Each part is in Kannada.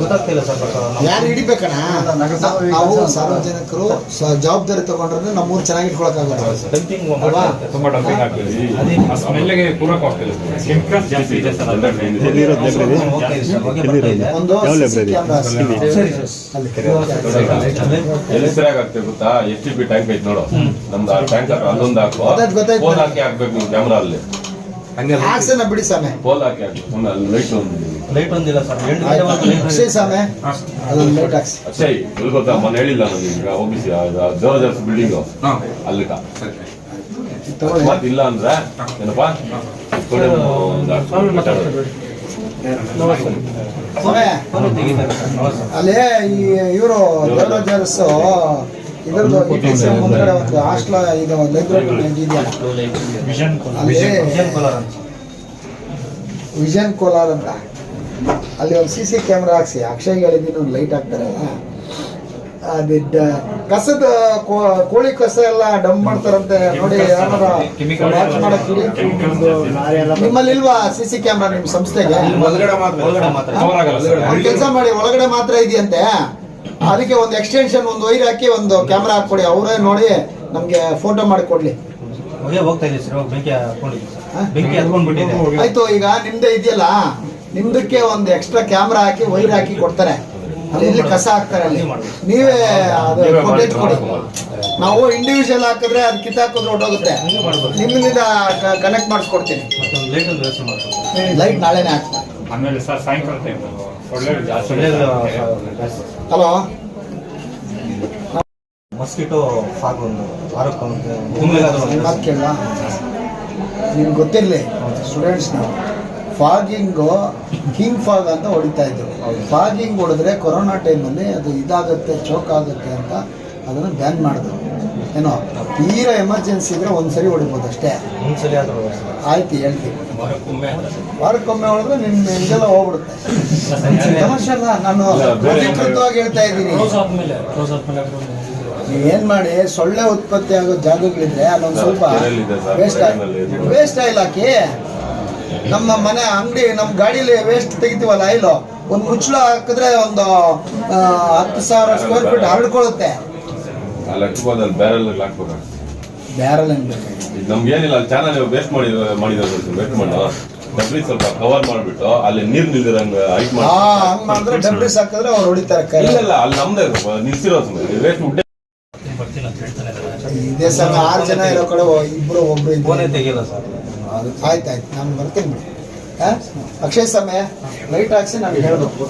ಗೊತ್ತಾಗ್ತಿಲ್ಲ ಸರ್ ಯಾರು ಹಿಡಿಬೇಕಣ್ಣ? ನಾವು ಸಾರ್ವಜನಿಕರು ಜವಾಬ್ದಾರಿ ತಗೊಂಡ್ರೆ ನಮ್ಮೂರು ಚೆನ್ನಾಗಿ ಇಟ್ಕೊಳಕ್ಕಾಗಲ್ಲ ಒಂದು ಎಲ್ಲಿ ಆಗ್ತದೆ ಗೊತ್ತಾ? ಎಷ್ಟು ಬಿ ಟ್ಯಾಂಕ್ ಐತೆ ನೋಡು. ನಮ್ದು ಆ ಟ್ಯಾಂಕ್ ಅಲ್ಲೊಂದು ಹಾಕು ಹಾಕಿ ಹಾಕ್ಬೇಕು ಕ್ಯಾಮ್ರಾ ಅಲ್ಲಿ. ಹಾಕ್ಸೋಣ ಬಿಡಿ ಸಾಮೆ ಪೋಲ್ ಹಾಕಿ ಲೈಟ್ ಒಂದು ಲೈಟ್ ಒಂದಿಲ್ಲ ಸರ್ ಎಂಟು ಲೈಟ್ ಅಕ್ಷಯ್ ಸಾಮೆ ಅದೊಂದು ಲೈಟ್ ಹಾಕ್ಸಿ. ಅಕ್ಷಯ್ ಎಲ್ಲಿ ಗೊತ್ತಾ? ಮೊನ್ನೆ ಹೇಳಿಲ್ಲ ನಾನು ಈಗ ಹೋಗಿಸಿ ಜೋರ ಜರ್ಸ್ ಬಿಲ್ಡಿಂಗ್ ಅಲ್ಲಿ ಇಲ್ಲ ಅಂದ್ರೆ ಏನಪ್ಪಾ? ಅಲ್ಲಿ ಈ ಇವರು ದೇವರಾಜ್ ಇದ್ರದ್ದು ಮುಂದ್ಗಡೆ ಒಂದು ಹಾಸ್ಟ್ಲ ಇದು ಲೈಬ್ರರಿ ಇದೆಯಲ್ಲ ಅಲ್ಲಿ ವಿಷನ್ ಕೋಲಾರ್. ಅಂತ. ಅಲ್ಲಿ ಒಂದು ಸಿ ಸಿ ಕ್ಯಾಮ್ರಾ ಹಾಕ್ಸಿ. ಅಕ್ಷಯ್ ಹೇಳಿದ್ದೀನಿ ಒಂದು ಲೈಟ್ ಹಾಕ್ತಾರೆ ಅದು ಕಸದ ಕೋ- ಕೋಳಿ ಕಸ ಎಲ್ಲ ಡಂಪ್ ಮಾಡ್ತಾರಂತೆ. ನೋಡಿ ಯಾರ ವಾಚ್. ನಿಮ್ಮಲ್ಲಿ ಇಲ್ವಾ ಸಿ ಸಿ ಕ್ಯಾಮ್ರಾ ನಿಮ್ಮ ಸಂಸ್ಥೆಗೆ? ಕೆಲಸ ಮಾಡಿ ಒಳಗಡೆ ಮಾತ್ರ ಇದೆಯಂತೆ. ಅದಕ್ಕೆ ಒಂದು ಎಕ್ಸ್ಟೆನ್ಷನ್ ಒಂದು ವೈರ್ ಹಾಕಿ ಒಂದು ಕ್ಯಾಮ್ರಾ ಹಾಕೊಡಿ ಅವರೇ ನೋಡಿ ನಮ್ಗೆ ಫೋಟೋ ಮಾಡಿಕೊಡ್ಲಿ. ಹೊಗೆ ಸರ್. ಬೆಂಕಿ ಹಾಕೊಂಡಿದೆ ಸರ್. ಬೆಂಕಿ ಹತ್ಕೊಂಡ್ಬಿಟ್ಟಿದೆ. ಆಯ್ತು ಈಗ ನಿಮ್ದೇ ಇದೆಯಲ್ಲ ನಿಮ್ದಕ್ಕೆ ಒಂದು ಎಕ್ಸ್ಟ್ರಾ ಕ್ಯಾಮ್ರಾ ಹಾಕಿ ವೈರ್ ಹಾಕಿ ಕೊಡ್ತಾರೆ. ಅಲ್ಲಿ ಇಲ್ಲಿ ಕಸ ಹಾಕ್ತಾರೆ ಅಲ್ಲಿ. ನೀವೇ ಅದು ನೀವೇ ಫೋಟೇಜ್ ಕೊಡಿ. ನಾವು ಇಂಡಿವಿಜುವಲ್ ಹಾಕಿದ್ರೆ ಅದು ಕಿತ್ತಾಕಿದ್ರೆ ಹೊಟ್ಟೋಗುತ್ತೆ ನಿಮ್ಮಿಂದ ಕನೆಕ್ಟ್ ಮಾಡಿಸ್ಕೊಡ್ತೀನಿ. ಲೈಟ್ ನಾಳೆನೆ ಹಾಕ್ತಾರೆ. ಆಮೇಲೆ ಸರ್ ಸಾಯಂಕಾಲ ಟೈಮ್ ಹಲೋ. ಮಸ್ಕಿಟೋ ಫಾಗ್ ಒಂದು ನಿಮ್ಗೆ ಗೊತ್ತಿರಲಿ ಸ್ಟೂಡೆಂಟ್ಸ್ನ ಫಾಗಿಂಗು ಕಿಂಗ್ ಫಾಗ್ ಅಂತ ಹೊಡಿತಾ ಇದ್ರು. ಫಾಗಿಂಗ್ ಹೊಡೆದ್ರೆ ಕೊರೋನಾ ಟೈಮಲ್ಲಿ ಅದು ಇದಾಗುತ್ತೆ ಚೋಕ್ ಆಗುತ್ತೆ ಅಂತ ಅದನ್ನು ಬ್ಯಾನ್ ಮಾಡಿದ್ರು. ಏನೋ ತೀರಾ ಎಮರ್ಜೆನ್ಸಿ ಇದ್ರೆ ಒಂದ್ಸರಿ ಹೊಡಿಬೋದು ಅಷ್ಟೇ. ಒಂದ್ಸಲಿ ಆದ್ರೂ ಆಯ್ತು ಹೇಳ್ತೀವಿ ವಾರಕ್ಕೊಮ್ಮೆ. ಹೊಡೆದ್ರೆ ನಿಮ್ಮ ಇದೆಲ್ಲ ಹೋಗ್ಬಿಡುತ್ತೆ. ಸಮಸ್ಯೆ ಅಲ್ಲ ನಾನು ಅಧಿಕೃತವಾಗಿ ಹೇಳ್ತಾ ಇದ್ದೀನಿ. ಏನ್ ಮಾಡಿ ಸೊಳ್ಳೆ ಉತ್ಪತ್ತಿ ಆಗೋ ಜಾಗಗಳಿದ್ರೆ ಅಲ್ಲೊಂದು ಸ್ವಲ್ಪ ವೇಸ್ಟ್. ವೇಸ್ಟ್ ಆಯಿಲ್ ಹಾಕಿ. ನಮ್ಮ ಮನೆ ಅಂಗಡಿ ನಮ್ಮ ಗಾಡಿಲಿ ವೇಸ್ಟ್ ತೆಗಿತೀವಲ್ಲ ಆಯಿಲು? ಒಂದು ಮುಚ್ಚಳ ಹಾಕಿದ್ರೆ ಒಂದು ಹತ್ತು ಸಾವಿರ ಸ್ಕ್ವೇರ್ ಫೀಟ್ ಹರಡ್ಕೊಳ್ಳುತ್ತೆ. ಅಲ್ಲಿ ಹಚ್ಬೋದಲ್ಲಿ ಬ್ಯಾರಲ್ ಹಾಕ್ಬೇಕು? ಬ್ಯಾರಲ್ ಇದು ನಮ್ಗೆ ಏನಿಲ್ಲ ಅಲ್ಲಿ ಚಾನಲ್ ವೇಸ್ಟ್ ಮಾಡಿ ಮಾಡಿದ್ರೆ ವೇಸ್ಟ್ ಮಾಡೋ. ಡಬ್ರಿ ಸ್ವಲ್ಪ ಕವರ್ ಮಾಡ್ಬಿಟ್ಟು ಅಲ್ಲಿ ನೀರ್ ನಿಲ್ದಿರಂಗ ಹೈಟ್ ಮಾಡಿ ಹಂಗ್ ಮಾಡಿದ್ರೆ ಡಬ್ಬಿಸ್ ಹಾಕಿದ್ರೆ ಅವ್ರು ಹೊಡಿತಾರೆ ಕೈ ಇಲ್ಲ ಇಲ್ಲ ಅಲ್ಲಿ ನಮ್ದೇ ನಿಲ್ಸಿರೋ ಸುಮ್ಮನೆ ವೇಸ್ಟ್ ಉಡ್ಡೆ ಬರ್ತೀನಿ ಅಂತ ಹೇಳ್ತಾನೆ ಇದ್ದಾರೆ ಇದೇ ಸರ್ ಆರು ಜನ ಇರೋ ಕಡೆ ಇಬ್ರು ಒಬ್ರು ಫೋನೇ ತೆಗಿಲ್ಲ ಸರ್. ಆಯ್ತು ಆಯ್ತು. ನಾನು ಬರ್ತೀನಿ ಬಿಡಿ. ಹಾ? ಅಕ್ಷಯ್ ಸಮಯ. ಲೈಟ್ ಹಾಕ್ಸಿ ನಾನು ಹೇಳ್ಬೇಕು.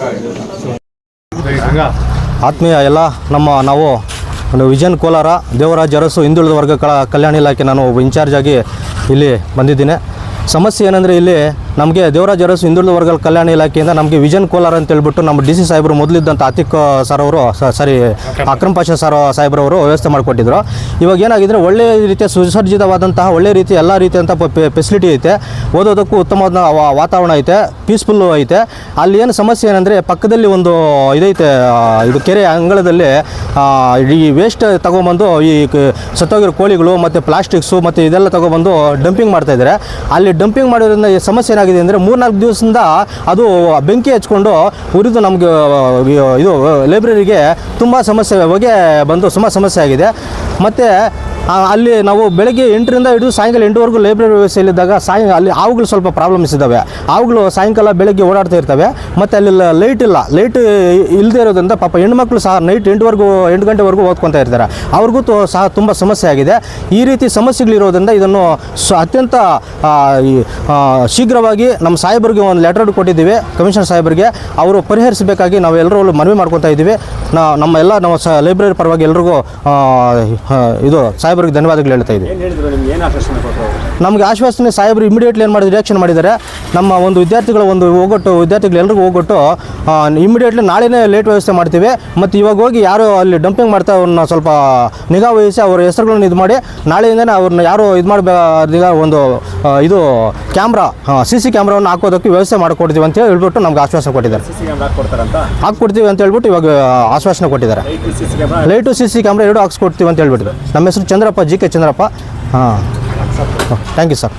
ಆತ್ಮೀಯ ಎಲ್ಲ ನಮ್ಮ ನಾವು ಒಂದು ವಿಜಯನ್ ಕೋಲಾರ ದೇವರಾಜ್ ಅರಸು ಹಿಂದುಳಿದ ವರ್ಗ ಕಳ, ಕಲ್ಯಾಣ ಇಲಾಖೆ ನಾನು ಇನ್ಚಾರ್ಜ್ ಆಗಿ ಇಲ್ಲಿ ಬಂದಿದ್ದೀನಿ. ಸಮಸ್ಯೆ ಏನಂದರೆ ಇಲ್ಲಿ ನಮಗೆ ದೇವರಾಜ ಅರಸು ಹಿಂದುಳಿದ ವರ್ಗ ಕಲ್ಯಾಣ ಇಲಾಖೆಯಿಂದ ನಮಗೆ ವಿಜನ್ ಕೋಲಾರ್ ಅಂತ ಹೇಳ್ಬಿಟ್ಟು ನಮ್ಮ ಡಿ ಸಿ ಸಾಹೇಬರು ಮೊದಲಿದ್ದಂಥ ಅತಿಕ್ ಸರ್ ಅವರು ಸಾರಿ ಅಕ್ರಮ್. ಪಾಷಾ ಸರ್ ಸಾಹೇಬ್ರವರು ವ್ಯವಸ್ಥೆ ಮಾಡಿಕೊಟ್ಟಿದ್ರು. ಇವಾಗ ಏನಾಗಿದ್ರೆ ಒಳ್ಳೆ ರೀತಿಯ ಸುಸರ್ಜಿತವಾದಂತಹ ಒಳ್ಳೆ ರೀತಿ ಎಲ್ಲ ರೀತಿಯಂಥ ಫೆಸಿಲಿಟಿ ಐತೆ. ಓದೋದಕ್ಕೂ ಉತ್ತಮವಾದ ವಾ- ವಾತಾವರಣ ಐತೆ ಪೀಸ್ಫುಲ್ಲು ಐತೆ. ಅಲ್ಲಿ ಏನು ಸಮಸ್ಯೆ ಏನಂದರೆ ಪಕ್ಕದಲ್ಲಿ ಒಂದು ಇದೈತೆ ಇದು ಕೆರೆ ಅಂಗಳದಲ್ಲಿ ಈ ವೇಸ್ಟ್ ತಗೊಂಬಂದು ಈ ಸತ್ತೋಗಿರೋ ಕೋಳಿಗಳು ಮತ್ತು ಪ್ಲಾಸ್ಟಿಕ್ಸು ಮತ್ತು ಇದೆಲ್ಲ ತಗೊಬಂದು ಡಂಪಿಂಗ್ ಮಾಡ್ತಾ ಇದ್ದಾರೆ ಅಲ್ಲಿ ಡಂಪಿಂಗ್ ಮಾಡೋದ್ರಿಂದ ಈ ಸಮಸ್ಯೆ ಏನಾಗಿದೆ ಅಂದರೆ ಮೂರ್ನಾಲ್ಕು ದಿವಸದಿಂದ ಅದು ಬೆಂಕಿ ಹಚ್ಕೊಂಡು ಉರಿದು ನಮಗೆ ಇದು ಲೈಬ್ರರಿಗೆ ತುಂಬ ಸಮಸ್ಯೆ, ಹೊಗೆ ಬಂದು ತುಂಬ ಸಮಸ್ಯೆ ಆಗಿದೆ. ಮತ್ತು ಅಲ್ಲಿ ನಾವು ಬೆಳಗ್ಗೆ ಎಂಟರಿಂದ ಹಿಡಿದು ಸಾಯಂಕಾಲ ಎಂಟುವರೆಗೂ ಲೈಬ್ರರಿ ವ್ಯವಸ್ಥೆಯಲ್ಲಿದ್ದಾಗ ಸಾಯ, ಅಲ್ಲಿ ಆವುಗಳು ಸ್ವಲ್ಪ ಪ್ರಾಬ್ಲಮ್ಸ್ ಇದ್ದಾವೆ ಆವುಗಳು ಸಾಯಂಕಾಲ ಬೆಳಗ್ಗೆ ಓಡಾಡ್ತಾ ಇರ್ತವೆ. ಮತ್ತು ಅಲ್ಲಿ ಲೈಟ್ ಇಲ್ಲ. ಲೈಟ್ ಇಲ್ಲದೆ ಇರೋದ್ರಿಂದ ಪಾಪ ಹೆಣ್ಮಕ್ಳು ಸಹ ನೈಟ್ ಎಂಟುವರೆಗೂ, ಎಂಟು ಗಂಟೆವರೆಗೂ ಓದ್ಕೊತಾ ಇರ್ತಾರೆ. ಅವ್ರಿಗೂ ತೋ, ಸಹ ತುಂಬ ಸಮಸ್ಯೆ ಆಗಿದೆ. ಈ ರೀತಿ ಸಮಸ್ಯೆಗಳಿರೋದ್ರಿಂದ ಇದನ್ನು ಅತ್ಯಂತ ಶೀಘ್ರವಾಗಿ ನಮ್ಮ ಸಾಹೇಬರಿಗೆ ಒಂದು ಲೆಟರ್ ಕೊಟ್ಟಿದ್ದೀವಿ. ಕಮಿಷನರ್ ಸಾಹೇಬರಿಗೆ. ಅವರು ಪರಿಹರಿಸಬೇಕಾಗಿ ನಾವು ಎಲ್ಲರೂ ಮನವಿ ಮಾಡ್ಕೊತಾ ಇದ್ದೀವಿ. ನಮ್ಮ ಎಲ್ಲ, ನಮ್ಮ ಲೈಬ್ರರಿ ಪರವಾಗಿ ಎಲ್ರಿಗೂ ಇದು ಇದು ಸಾಹೇಬರಿಗೆ ಧನ್ಯವಾದಗಳು ಹೇಳ್ತಾ ಇದ್ದೀವಿ ನಮಗೆ ಆಶ್ವಾಸನೆ ಸಾಹೇಬರು ಇಮಿಡಿಯೇಟ್ಲಿ ಏನು ಮಾಡಿದ್ರು ರಿಯಾಕ್ಷನ್ ಮಾಡಿದ್ದಾರೆ. ನಮ್ಮ ಒಂದು ವಿದ್ಯಾರ್ಥಿಗಳ ಒಂದು ಹೋಗೊಟ್ಟು ವಿದ್ಯಾರ್ಥಿಗಳು ಎಲ್ರಿಗೂ ಹೋಗೊಟ್ಟು ಇಮಿಡಿಯೇಟ್ಲಿ ನಾಳೆನೇ ಲೇಟ್ ವ್ಯವಸ್ಥೆ ಮಾಡ್ತೀವಿ. ಮತ್ತು ಇವಾಗ ಹೋಗಿ ಯಾರು ಅಲ್ಲಿ ಡಂಪಿಂಗ್ ಮಾಡ್ತಾ ಅವ್ರನ್ನ ಸ್ವಲ್ಪ ನಿಗಾ ವಹಿಸಿ ಅವ್ರ ಹೆಸರುಗಳನ್ನ ಇದು ಮಾಡಿ ನಾಳೆಯಿಂದನೇ ಅವ್ರನ್ನ ಯಾರು ಇದು ಮಾಡಬೇಕಾದ ಒಂದು ಇದು ಕ್ಯಾಮ್ರಾ ಸಿ ಸಿ ಕ್ಯಾಮ್ರಾವನ್ನು ಹಾಕೋದಕ್ಕೆ ವ್ಯವಸ್ಥೆ ಮಾಡಿಕೊಡ್ತೀವಿ ಅಂತ ಹೇಳ್ಬಿಟ್ಟು ನಮ್ಗೆ ಆಶ್ವಾಸನೆ ಕೊಟ್ಟಿದ್ದಾರೆ. ಹಾಕ್ಕೊಡ್ತೀವಿ ಅಂತ ಹೇಳ್ಬಿಟ್ಟು ಇವಾಗ ಆಶ್ವಾಸನೆ ಕೊಟ್ಟಿದ್ದಾರೆ. ಲೈಟು ಸಿ ಸಿ ಕ್ಯಾಮ್ರಾ ಎರಡು ಹಾಕ್ಸ್ಕೊಡ್ತೀವಿ ಅಂತ ಹೇಳ್ಬಿಟ್ಟು. ನಮ್ಮ ಹೆಸರು ಚಂದ್ರಪ್ಪ ಜಿ ಕೆ ಚಂದ್ರಪ್ಪ. ಹಾಂ. Thank you sir